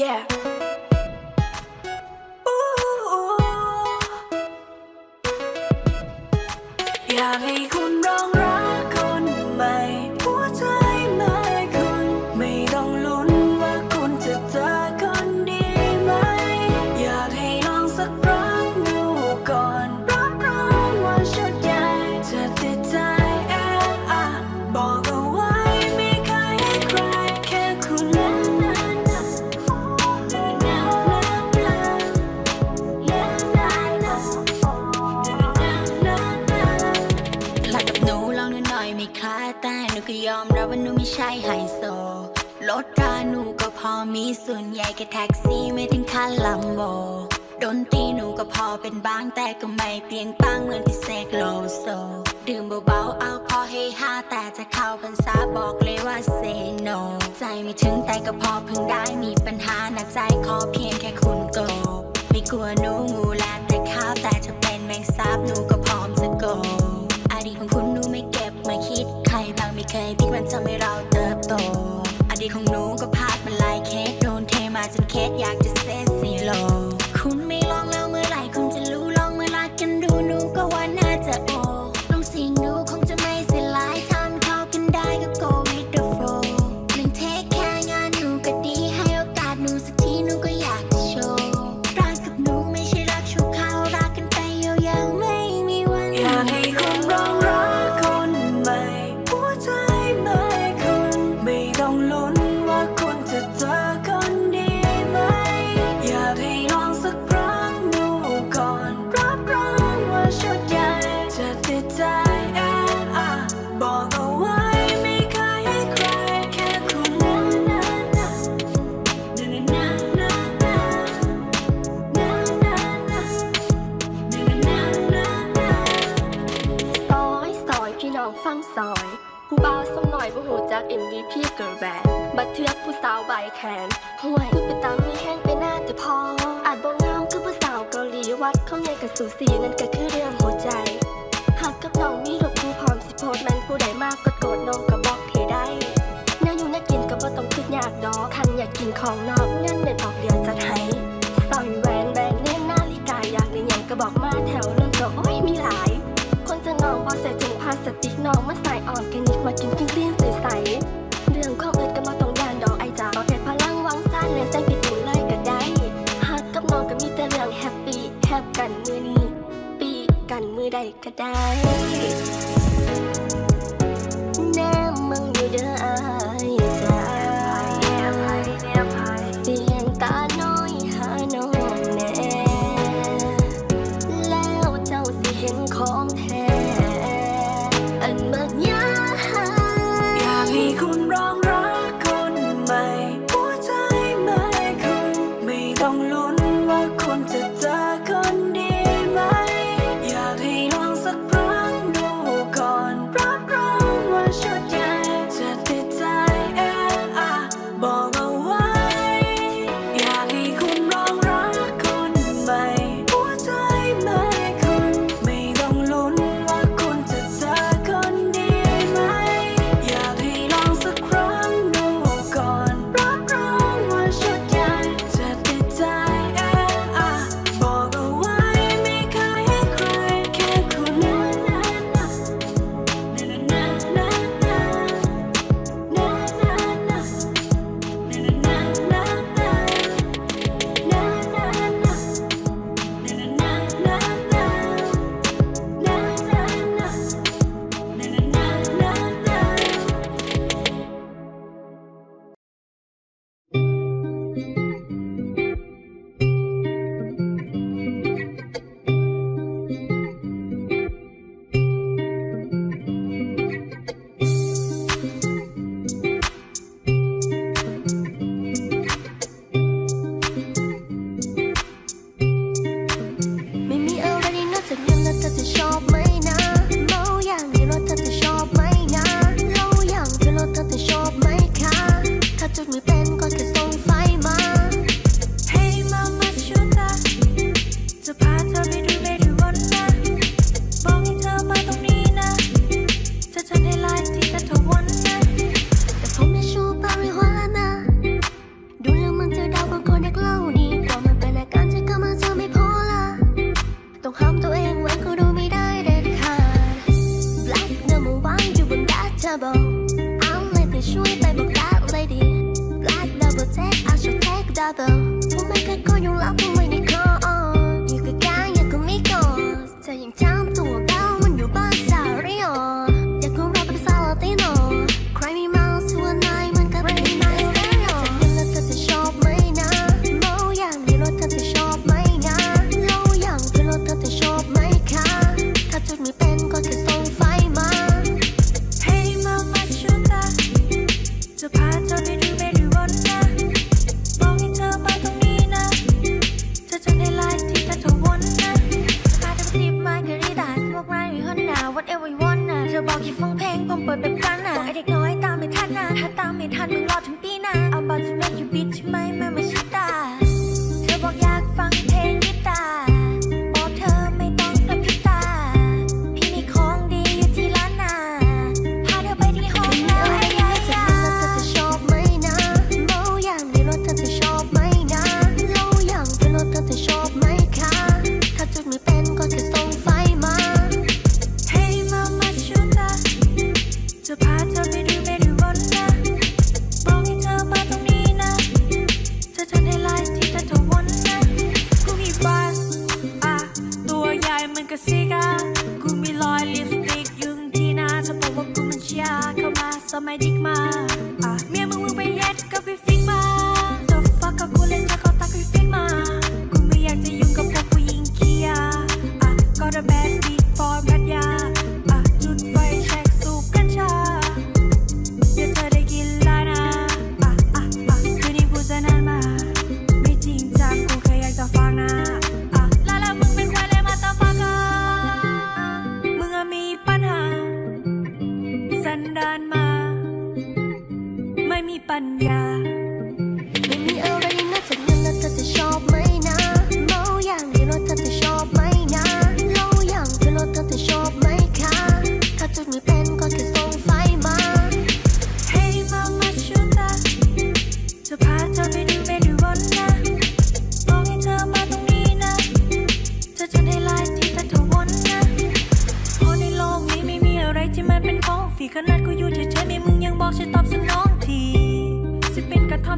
Yeah. Ooh. Yeah, นี้ส่วนใหญ่แค่แท็กซี่ไม่ถึงคันลัมโบดนตีหนูก็พอเป็นบ้างแต่ก็ไม่เปลี่ยนปังเหมือนที่เซกโลโซ ดื่มเบาๆเอาพอให้ฮาแต่จะเข้าพรรษาบอกเลยว่าเซโน ใจไม่ถึงแต่ก็พอพึงได้มีปัญหาหนักใจขอเพียงแค่คุณโกไม่กลัวหนูงูแลแต่ข้าวแต่จะเป็นแมงสาบหนูก็พร้อมจะโกอดีตของคุณหนูไม่เก็บมาคิดใครบางไม่เคยพิดมันทำให้เราเติบโต ดีของหนูก็พาดมาลายเคสโดนเทมาจนเคสอยากจะเซซีโล น้องมาสายอ่อนแค่นิดมากินกินเกลี้ยงใสๆเรื่องความอึดก็มาต้องยานดอกไอจ่าเอาแต่พลังวังซ่านเลยแซงผิดหูเลยก็ได้หักกับน้องก็มีแต่เรื่องแฮปปี้แฮปกันมือนี้ปีกันมือใดก็ได้ จะส่งไฟมา Hey mama ชวนเธอจะพาเธอไปดู Check on your love when it comes.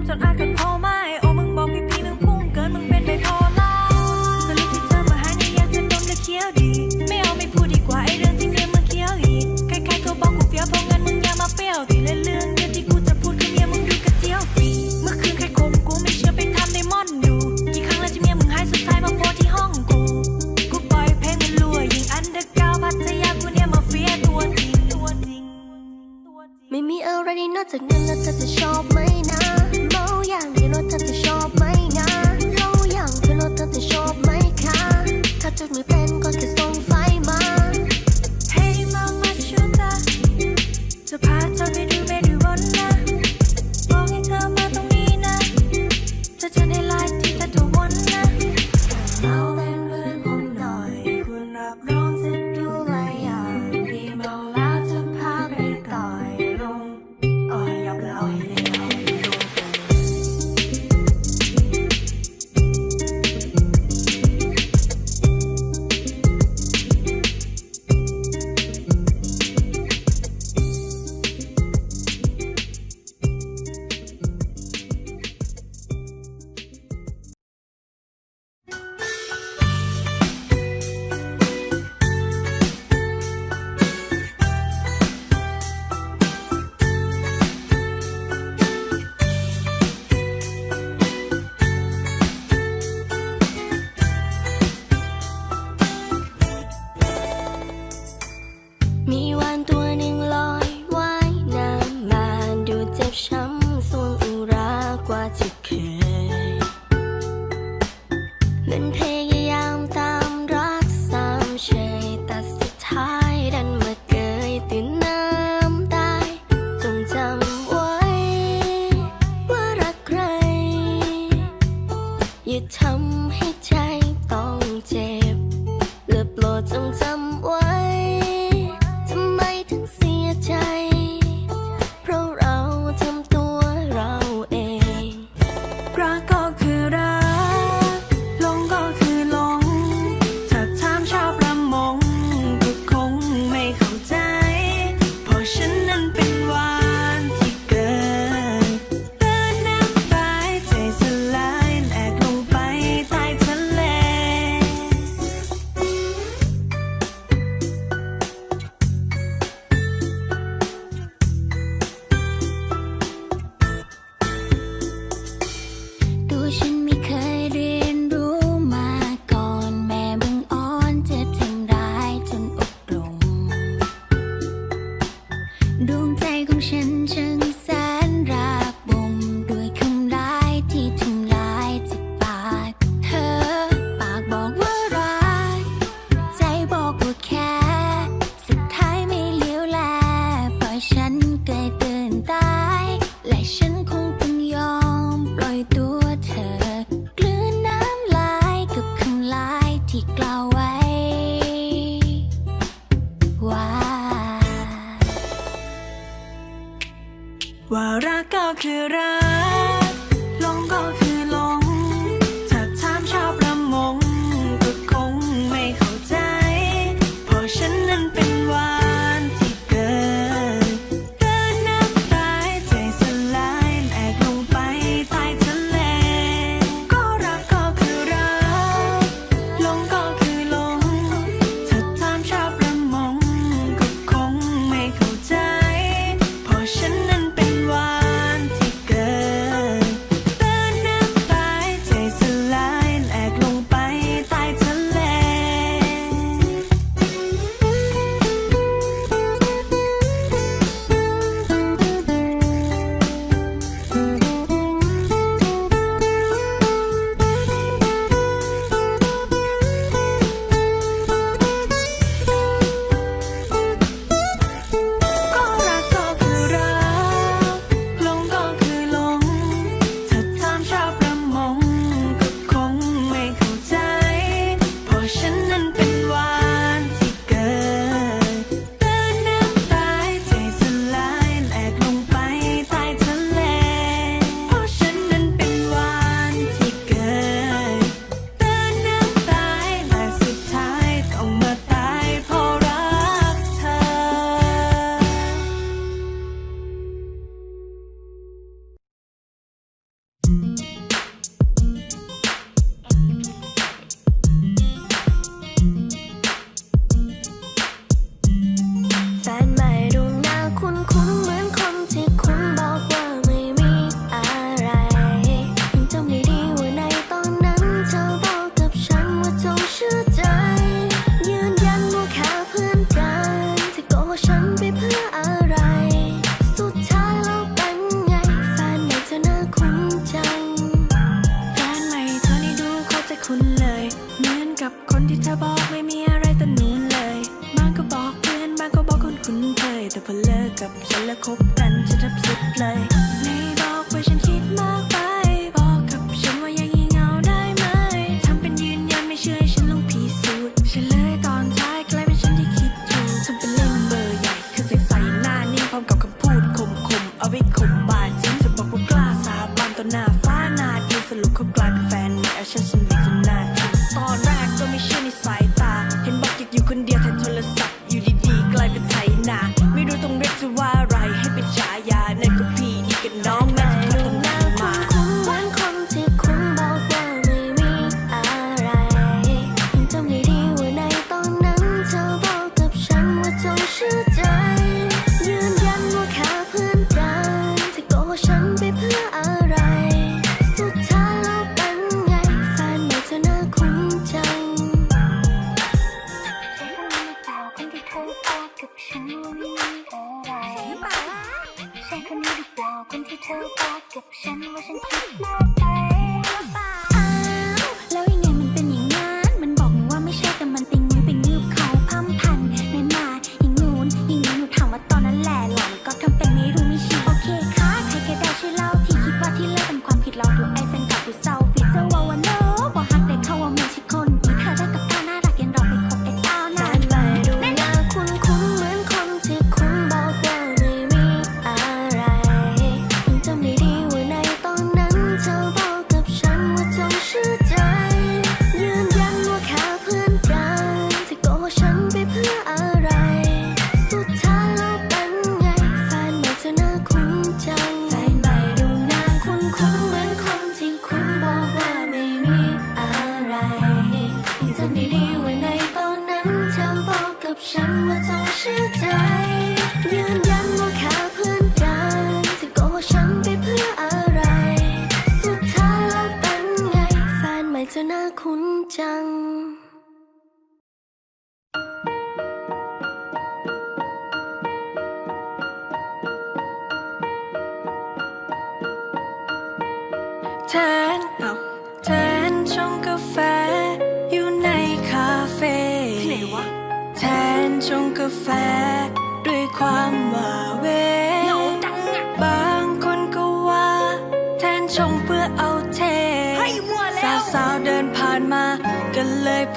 sometimes I can ที่กล่าวไว้ ว่า ว่ารักก็คือรัก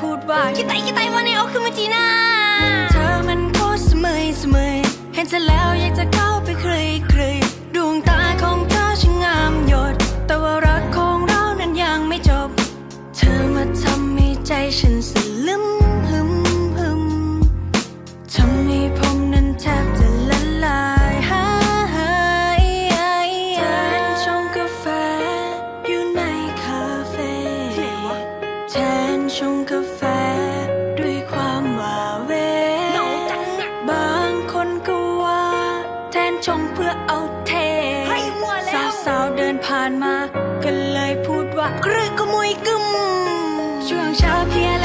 พูดว่าคิดไตคิดไตมาในเอาคือมาจีน่าเธอมันโคตรเสมยเสมยเห็นเธอแล้วอยากจะเข้าไปเคยเคยดวงตาของเธอช่างงามหยด แต่ว่ารักของเรานั้นยังไม่จบ เธอมาทำให้ใจฉันสลืม คนก็ว่า แทนชงเพื่อเอาเทให้มัวแล้วสาวๆเดินผ่านมา ก็เลยพูดว่ากรื่ะกระมวยกึมช่วงเช้าเพียร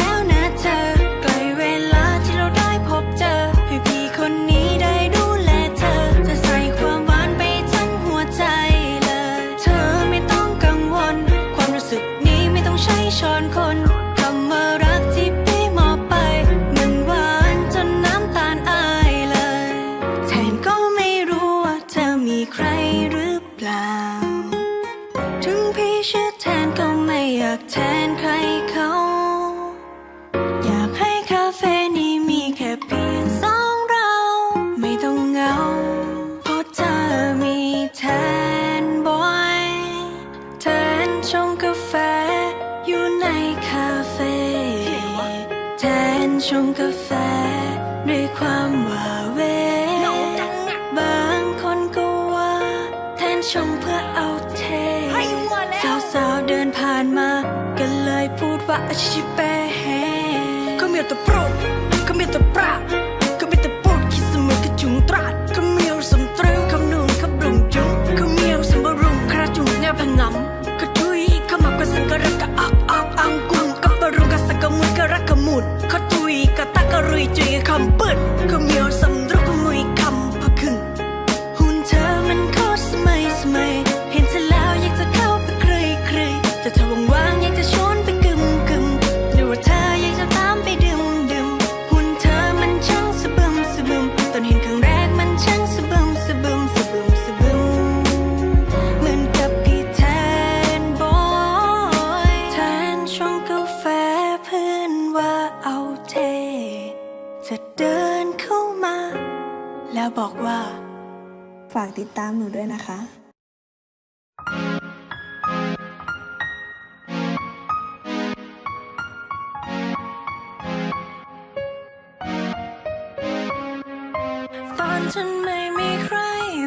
ฉันไม่มีใคร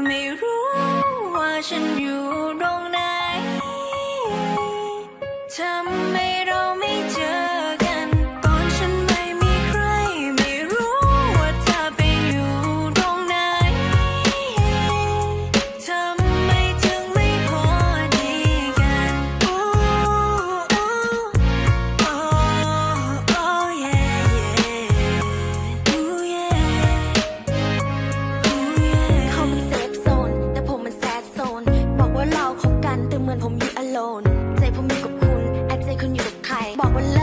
ไม่รู้ว่าฉันอยู่ ขึ้อยู่กับใคร บอกว่าเลิ